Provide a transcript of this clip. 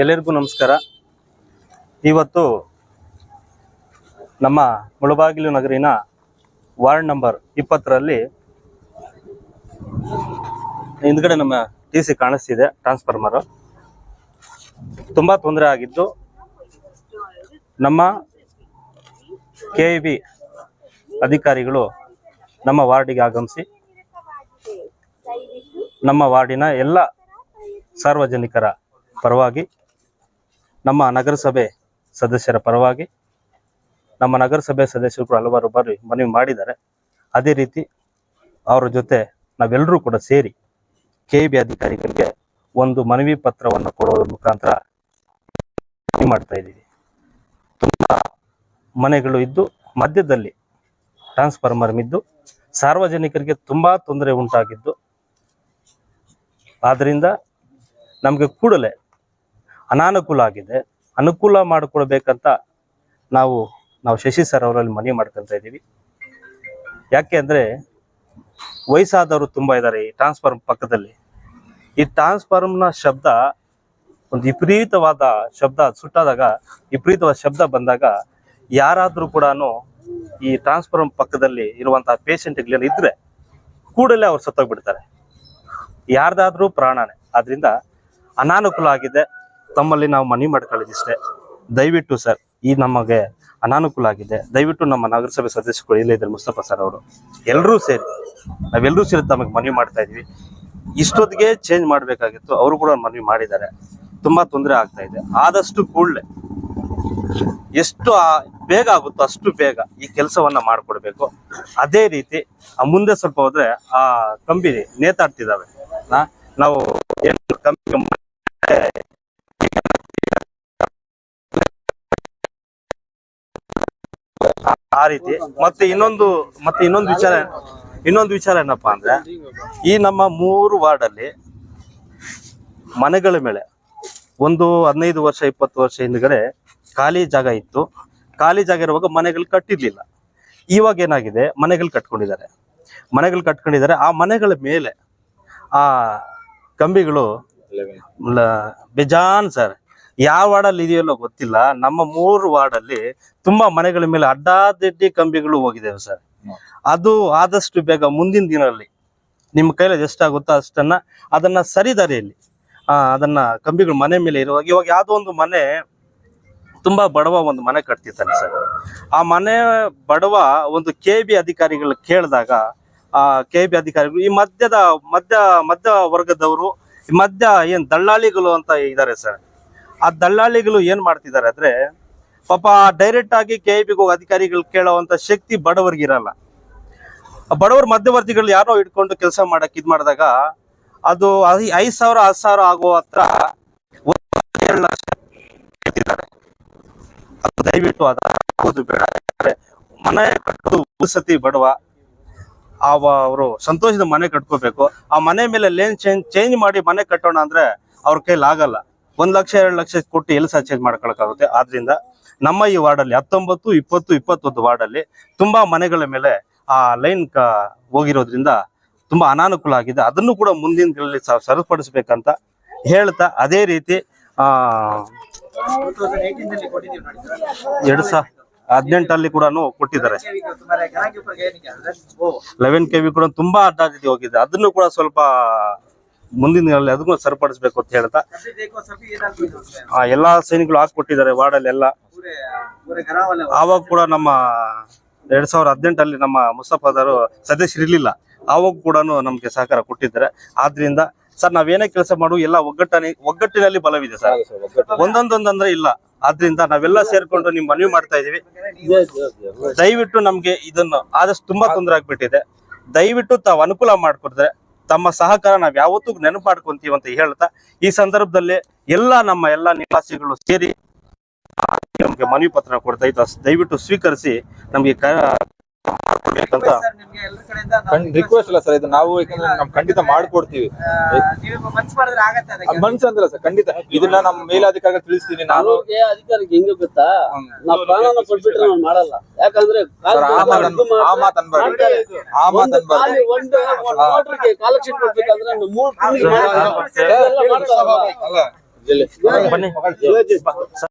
ಎಲ್ಲರಿಗೂ ನಮಸ್ಕಾರ. ಇವತ್ತು ನಮ್ಮ ಮುಳಬಾಗಿಲು ನಗರಿನ ವಾರ್ಡ್ ನಂಬರ್ ಇಪ್ಪತ್ತರಲ್ಲಿ ಹಿಂದ್ಗಡೆ ನಮ್ಮ ಟಿ ಸಿ ಕಾಣಿಸ್ತಿದೆ, ಟ್ರಾನ್ಸ್ಫಾರ್ಮರ್. ತುಂಬಾ ತೊಂದರೆ ಆಗಿದ್ದು ನಮ್ಮ ಕೆ ಬಿ ಅಧಿಕಾರಿಗಳು ನಮ್ಮ ವಾರ್ಡಿಗೆ ಆಗಮಿಸಿ ನಮ್ಮ ವಾರ್ಡಿನ ಎಲ್ಲ ಸಾರ್ವಜನಿಕರ ಪರವಾಗಿ, ನಮ್ಮ ನಗರಸಭೆ ಸದಸ್ಯರ ಪರವಾಗಿ, ನಮ್ಮ ನಗರಸಭೆ ಸದಸ್ಯರು ಕೂಡ ಹಲವಾರು ಬಾರಿ ಮನವಿ ಮಾಡಿದ್ದಾರೆ. ಅದೇ ರೀತಿ ಅವರ ಜೊತೆ ನಾವೆಲ್ಲರೂ ಕೂಡ ಸೇರಿ ಕೆ ಬಿ ಅಧಿಕಾರಿಗಳಿಗೆ ಒಂದು ಮನವಿ ಪತ್ರವನ್ನು ಕೊಡೋದ್ರ ಮುಖಾಂತರ ಮಾಡ್ತಾ ಇದ್ದೀವಿ. ತುಂಬ ಮನೆಗಳು ಇದ್ದು, ಮಧ್ಯದಲ್ಲಿ ಟ್ರಾನ್ಸ್ಫಾರ್ಮರ್ ಇದ್ದು, ಸಾರ್ವಜನಿಕರಿಗೆ ತುಂಬ ತೊಂದರೆ ಉಂಟಾಗಿದ್ದು. ಆದ್ರಿಂದ ನಮಗೆ ಕೂಡಲೇ ಅನಾನುಕೂಲ ಆಗಿದೆ. ಅನುಕೂಲ ಮಾಡಿಕೊಡ್ಬೇಕಂತ ನಾವು ನಾವು ಶಶಿ ಸರ್ ಅವರಲ್ಲಿ ಮನವಿ ಮಾಡ್ಕೊತಾ ಇದ್ದೀವಿ. ಯಾಕೆ ಅಂದರೆ ವಯಸ್ಸಾದವರು ತುಂಬ ಇದ್ದಾರೆ ಈ ಟ್ರಾನ್ಸ್ಫಾರ್ಮ್ ಪಕ್ಕದಲ್ಲಿ. ಈ ಟ್ರಾನ್ಸ್ಫಾರ್ಮ್ನ ಶಬ್ದ ಒಂದು ವಿಪರೀತವಾದ ಶಬ್ದ ಸುಟ್ಟಾದಾಗ, ವಿಪರೀತವಾದ ಶಬ್ದ ಬಂದಾಗ ಯಾರಾದರೂ ಕೂಡ ಈ ಟ್ರಾನ್ಸ್ಫಾರ್ಮ್ ಪಕ್ಕದಲ್ಲಿ ಇರುವಂತಹ ಪೇಷಂಟ್ಗಳೇನು ಇದ್ರೆ ಕೂಡಲೇ ಅವ್ರು ಸತ್ತೋಗ್ಬಿಡ್ತಾರೆ. ಯಾರ್ದಾದ್ರೂ ಪ್ರಾಣನೇ. ಆದ್ರಿಂದ ಅನಾನುಕೂಲ ಆಗಿದೆ. ತಮ್ಮಲ್ಲಿ ನಾವು ಮನವಿ ಮಾಡ್ಕೊಳ್ಳೋದಿಷ್ಟೇ. ದಯವಿಟ್ಟು ಸರ್, ಈ ನಮಗೆ ಅನಾನುಕೂಲ ಆಗಿದೆ. ದಯವಿಟ್ಟು ನಮ್ಮ ನಗರಸಭೆ ಸದಸ್ಯಗಳು ಇಲ್ಲೇ ಇದ್ದಾರೆ ಮುಸ್ತಫಾ ಸರ್ ಅವರು ಎಲ್ಲರೂ ಸೇರಿ, ನಾವೆಲ್ಲರೂ ಸೇರಿ ತಮಗೆ ಮನವಿ ಮಾಡ್ತಾ ಇದೀವಿ. ಇಷ್ಟೊತ್ತಿಗೆ ಚೇಂಜ್ ಮಾಡಬೇಕಾಗಿತ್ತು. ಅವರು ಕೂಡ ಮನವಿ ಮಾಡಿದ್ದಾರೆ. ತುಂಬಾ ತೊಂದರೆ ಆಗ್ತಾ ಇದೆ. ಆದಷ್ಟು ಕೂಡಲೇ, ಎಷ್ಟು ಬೇಗ ಆಗುತ್ತೋ ಅಷ್ಟು ಬೇಗ ಈ ಕೆಲಸವನ್ನ ಮಾಡ್ಕೊಡ್ಬೇಕು. ಅದೇ ರೀತಿ, ಆ ಮುಂದೆ ಸ್ವಲ್ಪ ಹೋದ್ರೆ ಆ ಕಂಬಿ ನೇತಾಡ್ತಿದಾವೆ ನಾವು ಏನು ಕಂಬಿ ಆ- ರೀತಿ. ಮತ್ತೆ ಇನ್ನೊಂದು ಮತ್ತೆ ಇನ್ನೊಂದು ವಿಚಾರ ಇನ್ನೊಂದು ವಿಚಾರ ಏನಪ್ಪಾ ಅಂದ್ರೆ, ಈ ನಮ್ಮ ಮೂರು ವಾರ್ಡ್ ಅಲ್ಲಿ ಮನೆಗಳ ಮೇಲೆ ಒಂದು ಹದಿನೈದು ವರ್ಷ, ಇಪ್ಪತ್ತು ವರ್ಷ ಹಿಂದ್ಗಡೆ ಖಾಲಿ ಜಾಗ ಇತ್ತು. ಖಾಲಿ ಜಾಗ ಇರುವಾಗ ಮನೆಗಳು ಕಟ್ಟಿರ್ಲಿಲ್ಲ. ಇವಾಗ ಏನಾಗಿದೆ? ಮನೆಗಳು ಕಟ್ಕೊಂಡಿದ್ದಾರೆ. ಮನೆಗಳು ಕಟ್ಕೊಂಡಿದ್ದಾರೆ. ಆ ಮನೆಗಳ ಮೇಲೆ ಆ ಕಂಬಿಗಳು ಬೇಜಾನ್ ಸರ್. ಯಾವ ವಾರ್ಡಲ್ಲಿ ಇದೆಯಲ್ಲೋ ಗೊತ್ತಿಲ್ಲ. ನಮ್ಮ ಮೂರು ವಾರ್ಡಲ್ಲಿ ತುಂಬಾ ಮನೆಗಳ ಮೇಲೆ ಅಡ್ಡಾದಿಡ್ಡಿ ಕಂಬಿಗಳು ಹೋಗಿದ್ದೇವೆ ಸರ್. ಅದು ಆದಷ್ಟು ಬೇಗ ಮುಂದಿನ ದಿನದಲ್ಲಿ ನಿಮ್ಮ ಕೈಲಿ ಎಷ್ಟಾಗುತ್ತೋ ಅಷ್ಟನ್ನ ಅದನ್ನ ಸರಿದಾರಿಯಲ್ಲಿ, ಆ, ಅದನ್ನ ಕಂಬಿಗಳು ಮನೆ ಮೇಲೆ ಇರುವಾಗ ಇವಾಗ ಯಾವುದೋ ಒಂದು ಮನೆ ತುಂಬಾ ಬಡವ ಒಂದು ಮನೆ ಕಟ್ತಿರ್ತಾನೆ ಸರ್. ಆ ಮನೆ ಬಡವ ಒಂದು ಕೆ ಬಿ ಅಧಿಕಾರಿಗಳು ಕೇಳಿದಾಗ, ಆ ಕೆ ಬಿ ಅಧಿಕಾರಿಗಳು ಈ ಮಧ್ಯದ ಮಧ್ಯ ಮಧ್ಯ ವರ್ಗದವರು ಈ ಮಧ್ಯ ಏನ್ ದಳ್ಳಾಳಿಗಳು ಅಂತ ಇದ್ದಾರೆ ಸರ್ ಆ ದಳ್ಳಾಳಿಗಳು ಏನ್ ಮಾಡ್ತಿದ್ದಾರೆ ಅಂದ್ರೆ, ಪಾಪ ಡೈರೆಕ್ಟ್ ಆಗಿ ಕೆ ಐ ಬಿಗೆ ಅಧಿಕಾರಿಗಳು ಕೇಳೋವಂತ ಶಕ್ತಿ ಬಡವರಿಗೆ ಇರಲ್ಲ. ಆ ಬಡವರ ಮಧ್ಯವರ್ತಿಗಳು ಯಾರೋ ಇಟ್ಕೊಂಡು ಕೆಲಸ ಮಾಡಕ್ ಇದ್ ಮಾಡಿದಾಗ, ಅದು ಐದ್ ಸಾವಿರ ಹತ್ತು ಸಾವಿರ ಆಗೋ ಹತ್ರ ಎರಡು ಲಕ್ಷ ದಯವಿಟ್ಟು ಅದ ಬೇಡ. ಮನೆ ಕಟ್ಟೋದು ಬಡವ ಅವ ಅವರು ಸಂತೋಷದ ಮನೆ ಕಟ್ಕೋಬೇಕು. ಆ ಮನೆ ಮೇಲೆ ಲೇನ್ ಚೇಂಜ್ ಚೇಂಜ್ ಮಾಡಿ ಮನೆ ಕಟ್ಟೋಣ ಅಂದ್ರೆ ಅವ್ರ ಕೈಲಿ ಆಗಲ್ಲ. ಒಂದ್ ಲಕ್ಷ ಎರಡು ಲಕ್ಷ ಕೊಟ್ಟು ಎಲ್ಲಿ ಸಹ ಚೇಂಜ್ ಮಾಡ್ಕೊಳಕ್ಕಾಗುತ್ತೆ? ಆದ್ರಿಂದ ನಮ್ಮ ಈ ವಾರ್ಡಲ್ಲಿ ಹತ್ತೊಂಬತ್ತು ಇಪ್ಪತ್ತು ಇಪ್ಪತ್ತೊಂದು ವಾರ್ಡಲ್ಲಿ ತುಂಬಾ ಮನೆಗಳ ಮೇಲೆ ಆ ಲೈನ್ ಕ ಹೋಗಿರೋದ್ರಿಂದ ತುಂಬಾ ಅನಾನುಕೂಲ ಆಗಿದೆ. ಅದನ್ನು ಕೂಡ ಮುಂದಿನಗಳಲ್ಲಿ ಸರಿಪಡಿಸ್ಬೇಕಂತ ಹೇಳ್ತಾ ಅದೇ ರೀತಿ ಆ ಎರಡ್ ಸಾವಿರ ಹದಿನೆಂಟಲ್ಲಿ ಕೂಡ ಕೊಟ್ಟಿದ್ದಾರೆ. ಲೆವೆನ್ ಕೆ ವಿ ಕೂಡ ತುಂಬಾ ಅಡ್ಡಾದಿದ್ದು ಹೋಗಿದೆ. ಅದನ್ನು ಕೂಡ ಸ್ವಲ್ಪ ಮುಂದಿನ ದಿನಗಳಲ್ಲಿ ಅದನ್ನು ಸರಿಪಡಿಸ್ಬೇಕು ಅಂತ ಹೇಳ್ತಾ. ಆ ಎಲ್ಲಾ ಸೈನಿಕರು ಹಾಕೊಟ್ಟಿದ್ದಾರೆ ವಾರ್ಡಲ್ಲಿ ಎಲ್ಲ ಆವಾಗ ಕೂಡ ನಮ್ಮ ಎರಡ್ ಸಾವಿರದ ಹದಿನೆಂಟಲ್ಲಿ ನಮ್ಮ ಮುಸ್ತಫಾದರು ಇರ್ಲಿಲ್ಲ. ಆವಾಗ ಕೂಡ ನಮ್ಗೆ ಸಹಕಾರ ಕೊಟ್ಟಿದ್ದಾರೆ. ಆದ್ರಿಂದ ಸರ್ ನಾವೇನೇ ಕೆಲಸ ಮಾಡು ಎಲ್ಲ ಒಗ್ಗಟ್ಟನೆ ಒಗ್ಗಟ್ಟಿನಲ್ಲಿ ಬಲವಿದೆ ಸರ್. ಒಂದೊಂದೊಂದಂದ್ರೆ ಇಲ್ಲ. ಆದ್ರಿಂದ ನಾವೆಲ್ಲ ಸೇರ್ಕೊಂಡು ನಿಮ್ ಮನವಿ ಮಾಡ್ತಾ ಇದೀವಿ. ದಯವಿಟ್ಟು ನಮ್ಗೆ ಇದನ್ನು ಆದಷ್ಟು ತುಂಬಾ ತೊಂದರೆ ಆಗ್ಬಿಟ್ಟಿದೆ. ದಯವಿಟ್ಟು ತಾವು ಅನುಕೂಲ ಮಾಡ್ಕೊಡ್ತಾರೆ ತಮ್ಮ ಸಹಕಾರ ನಾವ್ ಯಾವತ್ತೂ ನೆನಪು ಮಾಡ್ಕೊಂತೀವಿ ಅಂತ ಹೇಳ್ತಾ, ಈ ಸಂದರ್ಭದಲ್ಲಿ ಎಲ್ಲ ನಮ್ಮ ಎಲ್ಲಾ ನಿವಾಸಿಗಳು ಸೇರಿ ನಮ್ಗೆ ಮನವಿ ಪತ್ರ ಕೊಡ್ತಾ ಇದ್ದ. ದಯವಿಟ್ಟು ಸ್ವೀಕರಿಸಿ ನಮ್ಗೆ ಕ- ಸರ್ ನಿಮ್ಗೆ ಎಲ್ಲರ ಕಡೆಯಿಂದ ರಿಕ್ವೆಸ್ಟ್ ಇಲ್ಲ ಸರ್ ಇದು ನಾವು ಯಾಕಂದ್ರೆ ನಾವು ಖಂಡಿತ ಮಾಡ್ಕೊಡ್ತೀವಿ. ಮನ್ಸ್ ಅಂತಿಲ್ಲ ಸರ್ ಖಂಡಿತ. ಇದನ್ನ ನಮ್ಮ ಮೇಲಾಧಿಕಾರಿ ತಿಳಿಸ್ತೀನಿ ನಾನು ಅಧಿಕಾರಿಗೆ ಹೆಂಗೆ ಗೊತ್ತಾ? ನಾವು ಪ್ರಾಣನ ಕೊಟ್ಬಿಟ್ರೆ ನಾವು ಮಾಡಲ್ಲ. ಯಾಕಂದ್ರೆ ಆ ಮಾತ್ ಅನ್ಬ- ಆ ಮಾತ್ ಅನ್ಬಾರ್ದು ಆ ಮಾತ್ ಅನ್ಬಾರ್ದು ಕಾಲಕ್ಷೇಪ ಕೊಡ್ಬೇಕಂದ್ರೆ ಮೂರ್ ಅಲ್ಲ. ಬನ್ನಿ.